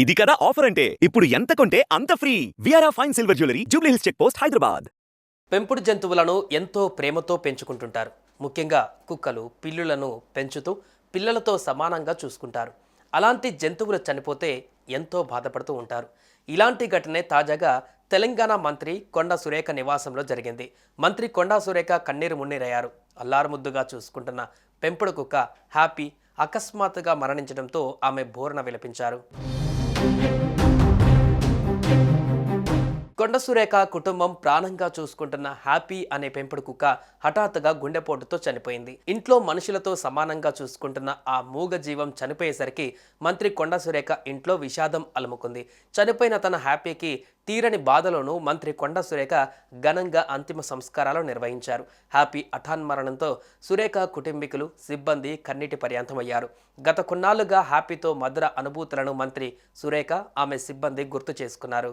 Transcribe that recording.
ఇది కదా ఆఫర్ అంటే ఇప్పుడు ఎంత కొంటే అంత free. విఆర్ఆ fine silver jewellery Jubilee Hills check post Hyderabad. పెంపుడు జంతువులను ఎంతో ప్రేమతో పెంచుకుంటుంటారు. ముఖ్యంగా కుక్కలు పిల్లులను పెంచుతూ పిల్లలతో సమానంగా చూసుకుంటారు. అలాంటి జంతువులు చనిపోతే ఎంతో బాధపడుతూ ఉంటారు. ఇలాంటి ఘటనే తాజాగా తెలంగాణ మంత్రి కొండ సురేఖ నివాసంలో జరిగింది. మంత్రి కొండా సురేఖ కన్నీరు మున్నీరయ్యారు. అల్లారుముద్దుగా చూసుకుంటున్న పెంపుడు కుక్క హ్యాపీ అకస్మాత్తుగా మరణించడంతో ఆమె బోరణ విలపించారు. thank you కొండ సురేఖ కుటుంబం ప్రాణంగా చూసుకుంటున్న హ్యాపీ అనే పెంపుడు కుక్క హఠాత్తుగా గుండెపోటుతో చనిపోయింది. ఇంట్లో మనుషులతో సమానంగా చూసుకుంటున్న ఆ మూగ జీవం చనిపోయేసరికి మంత్రి కొండ సురేఖ ఇంట్లో విషాదం అలుముకుంది. చనిపోయిన తన హ్యాపీకి తీరని బాధలోనూ మంత్రి కొండ సురేఖ ఘనంగా అంతిమ సంస్కారాలు నిర్వహించారు. హ్యాపీ అఠాన్ మరణంతో సురేఖ కుటుంబీకులు సిబ్బంది కన్నీటి పర్యాంతమయ్యారు. గత కొన్నాళ్ళుగా హ్యాపీతో మధుర అనుభూతులను మంత్రి సురేఖ ఆమె సిబ్బంది గుర్తు చేసుకున్నారు.